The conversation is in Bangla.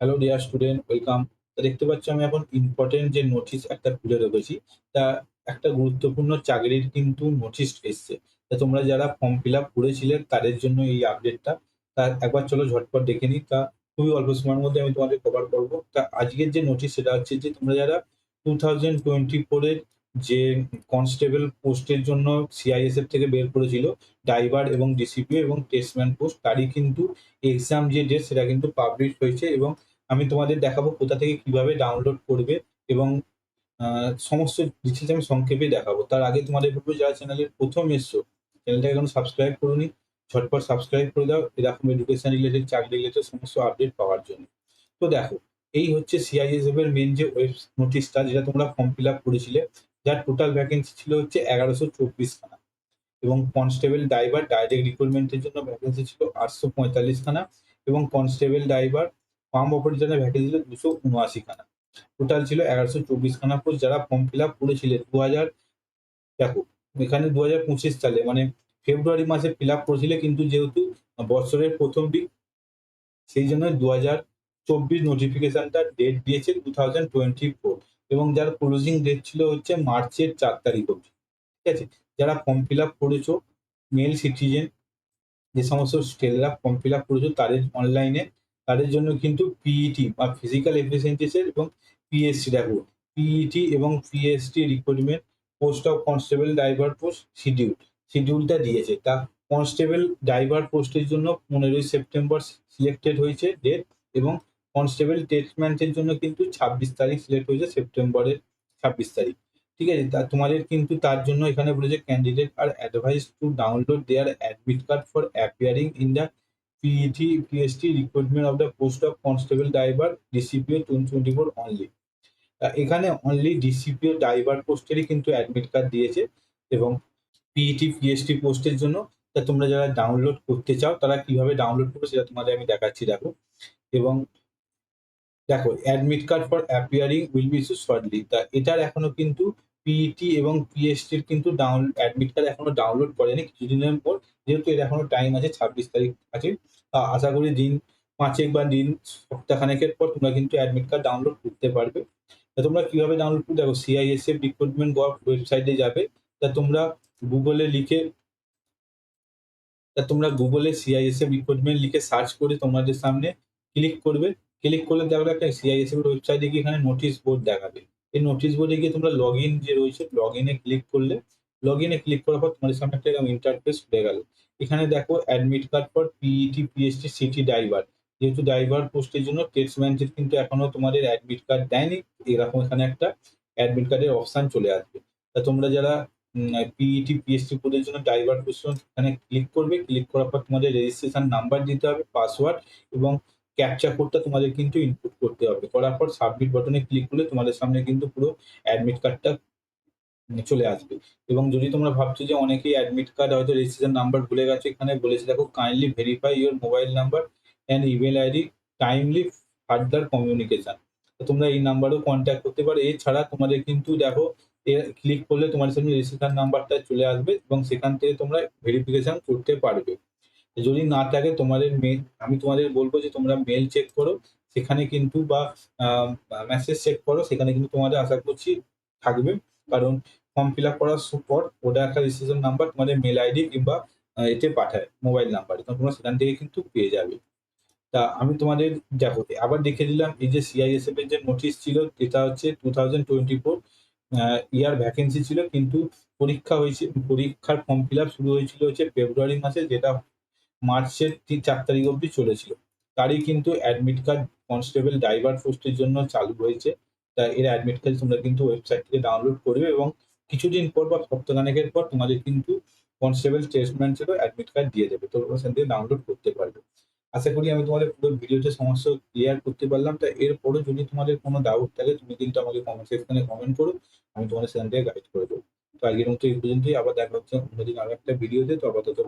হ্যালো ডিয়ার স্টুডেন্ট ওয়েলকাম দেখতে পাচ্ছ, আমি এখন ইম্পর্টেন্ট যে নোটিশ একটা খুলে রেখেছি তা একটা গুরুত্বপূর্ণ চাকরির কিন্তু নোটিশ এসছে। তা তোমরা যারা ফর্ম ফিল আপ করেছিলে, তাদের জন্য এই আপডেটটা তা একবার চলো ঝটপট দেখে নিই। তা খুবই অল্প সময়ের মধ্যে আমি তোমাদের কভার করব। তা আজকের যে নোটিশ সেটা হচ্ছে যে তোমরা যারা টু থাউজেন্ড টোয়েন্টি ফোরের যে কনস্টেবল পোস্টের জন্য সিআইএসএফ থেকে বের করেছিল ড্রাইভার এবং ডিসিপিও এবং টেস্টম্যান পোস্ট তারই কিন্তু এক্সাম যে ডেট সেটা কিন্তু পাবলিশ হয়েছে এবং আমি তোমাদের দেখাবো কোথা থেকে কীভাবে ডাউনলোড করবে এবং সমস্ত ডিটেলস আমি সংক্ষেপে দেখাবো। তার আগে তোমাদের বলব, যারা চ্যানেলের প্রথম এসছো চ্যানেলটাকে এখন সাবস্ক্রাইব করুনি, ঝটপট সাবস্ক্রাইব করে দাও। এরকম এডুকেশন রিলেটেড চাকরি রিলেটেড সমস্ত আপডেট পাওয়ার জন্য। তো দেখো, এই হচ্ছে সিআইএসএফ এর মেন যে ওয়েব নোটিশটা যেটা তোমরা ফর্ম ফিল আপ করেছিলে, যার টোটাল ভ্যাকেন্সি ছিল হচ্ছে এগারোশো চব্বিশ খানা এবং কনস্টেবল ড্রাইভার ডাইরেক্ট রিক্রুটমেন্টের জন্য ভ্যাকেন্সি ছিল আটশো পঁয়তাল্লিশ খানা এবং কনস্টেবল ড্রাইভার ফার্ম অপারেটরের ভ্যাকেন্সি ছিল দুশো উনআশি খানা। টোটাল ছিল এগারোশো চব্বিশ খানা পোস্ট যারা ফর্ম ফিল আপ করেছিলেন। দু হাজার দেখো, এখানে দু হাজার পঁচিশ সালে মানে ফেব্রুয়ারি মাসে ফিল আপ করেছিলে কিন্তু যেহেতু বছরের প্রথম দিক সেই জন্য দু হাজার চব্বিশ নোটিফিকেশনটা ডেট দিয়েছে টু থাউজেন্ড টোয়েন্টি ফোর এবং যার ক্লোজিং ডেট ছিল হচ্ছে মার্চের চার তারিখ অবধি। ঠিক আছে? যারা ফর্ম ফিল আপ করেছ মেল সিটিজেন যে সমস্ত স্টেলরা ফর্ম ফিল আপ করেছ, তাদের অনলাইনে তাদের জন্য কিন্তু পিইটি বা ফিজিক্যাল এফিসিয়েন্সিসের এবং পিএসসি দেখো পিইটি এবং PST recruitment post of constable driver post schedule শিডিউলটা দিয়েছে। তা কনস্টেবল ড্রাইভার পোস্টের জন্য পনেরোই সেপ্টেম্বর সিলেক্টেড হয়েছে ডেট এবং কনস্টেবল টেস্টম্যানের জন্য কিন্তু ছাব্বিশ তারিখ সিলেক্ট হয়েছে সেপ্টেম্বরের ছাব্বিশ তারিখ। ঠিক আছে? তা তোমাদের কিন্তু তার জন্য এখানে বলেছে candidate are advise to download their admit card for appearing in the recruitment of the post of constable driver DCPO twenty twenty four only এখানে অনলি ডিসিপিও ড্রাইভার পোস্টেরই কিন্তু অ্যাডমিট কার্ড দিয়েছে এবং পিইটি পিএসটি পোস্টের জন্য তা তোমরা যারা ডাউনলোড করতে চাও, তারা কীভাবে ডাউনলোড করবে সেটা তোমাদের আমি দেখাচ্ছি, দেখো। এবং দেখো admit card for appearing will be issue shortly তা এটার এখনও কিন্তু পিইটি এবং পিএসটির কিন্তু ডাউন অ্যাডমিট কার্ড এখনও ডাউনলোড করেনি। কিছুদিনের পর যেহেতু এর এখনও টাইম আছে, ছাব্বিশ তারিখ আছে আশা করি দিন পাঁচেক বা দিন সপ্তাহখানেকের পর তোমরা কিন্তু অ্যাডমিট কার্ড ডাউনলোড করতে পারবে। তা তোমরা কীভাবে ডাউনলোড করবে? দেখো সিআইএসএফ রিক্রুটমেন্ট ওয়েবসাইটে যাবে, তা তোমরা গুগলে লিখে, তা তোমরা গুগলে সিআইএসএফ রিক্রুটমেন্ট লিখে সার্চ করে তোমাদের সামনে ক্লিক করবে। ক্লিক করলে দেখবে একটা সিআইএসএফ ওয়েবসাইটে গিয়ে এখানে নোটিশ বোর্ড দেখাবে। এই নোটিশ বোর্ডে গিয়ে তোমরা লগ ইন যে রয়েছে লগ ইনে ক্লিক করলে লগ ইনে ক্লিক করার পর তোমাদের সামনে একটা এরকম ইন্টারফেস খুলে গেল। এখানে দেখো admit card for PET PST CT driver যেহেতু ড্রাইভার পোস্টের জন্য টেস্টম্যানদের কিন্তু এখনও তোমাদের অ্যাডমিট কার্ড দেয়নি, এরকম এখানে একটা অ্যাডমিট কার্ডের অপশন চলে আসবে। তা তোমরা যারা পিইটি পিএসটি পদের জন্য ড্রাইভার পোস্ট এখানে ক্লিক করবে ক্লিক করার পর তোমাদের রেজিস্ট্রেশন নাম্বার দিতে হবে পাসওয়ার্ড এবং ক্যাপচা কোডটা তোমাদের কিন্তু ইনপুট করতে হবে। করার পর সাবমিট বাটনে ক্লিক করলে তোমাদের সামনে কিন্তু পুরো অ্যাডমিট কার্ডটা চলে আসবে। এবং যদি তোমরা ভাবছ যে অনেকেই অ্যাডমিট কার্ড হয়তো রেজিস্ট্রেশন নাম্বার ভুলে গেছো, এখানে বলেছে, দেখো kindly verify your mobile number and email ID timely further communication তোমরা এই নাম্বারও কন্ট্যাক্ট করতে পারো। এছাড়া তোমাদের কিন্তু দেখো ক্লিক করলে তোমার সামনে রেজিস্ট্রেশন নাম্বারটা চলে আসবে এবং সেখান থেকে তোমরা ভেরিফিকেশন করতে পারবে। যদি না থাকে, তোমাদের মেল আমি তোমাদের বলব যে তোমরা মেল চেক করো। সেখানে কিন্তু বা মেসেজ চেক করো। সেখানে কিন্তু তোমাদের আশা করছি থাকবে। কারণ ফর্ম ফিল আপ করার সু- পর ওটা একটা রেজিস্ট্রেশন নাম্বার তোমাদের মেল আইডি কিংবা এতে পাঠায় মোবাইল নাম্বারে তোমরা সেখান থেকে কিন্তু পেয়ে যাবে। তা আমি তোমাদের দেখো আবার দেখে দিলাম, এই যে সিআইএসএফ এর যে নোটিশ ছিল, এটা হচ্ছে two thousand twenty four year vacancy ছিল, কিন্তু পরীক্ষা হয়েছে, পরীক্ষার ফর্ম ফিল আপ শুরু হয়েছিল হচ্ছে ফেব্রুয়ারি মাসে, যেটা মার্চের তিন চার তারিখ অবধি চলেছিল। তারই কিন্তু অ্যাডমিট কার্ড কনস্টেবল ড্রাইভার পোস্টের জন্য চালু হয়েছে। তা এর অ্যাডমিট কার্ড তোমরা কিন্তু ওয়েবসাইট থেকে ডাউনলোড করবে এবং কিছুদিন পর বা সপ্তাহখানেকের পর তোমাদের কিন্তু কনস্টেবল স্টেটমেন্টেরও অ্যাডমিট কার্ড দিয়ে দেবে। তো সেখান থেকে ডাউনলোড করতে পারবে। আশা করি আমি তোমাদের পুরো ভিডিওতে সমস্ত ক্লিয়ার করতে পারলাম। তা এরপরও যদি তোমাদের কোনো ডাউট থাকে, তুমি কিন্তু আমাকে কমেন্ট সেকশনে কমেন্ট করো, আমি তোমাদের সেখান থেকে গাইড করে দেবো। তো আজকের মতো এই পর্যন্তই। আবার দেখা হচ্ছে অন্যদিন আরও একটা ভিডিওতে তো। আপাতত।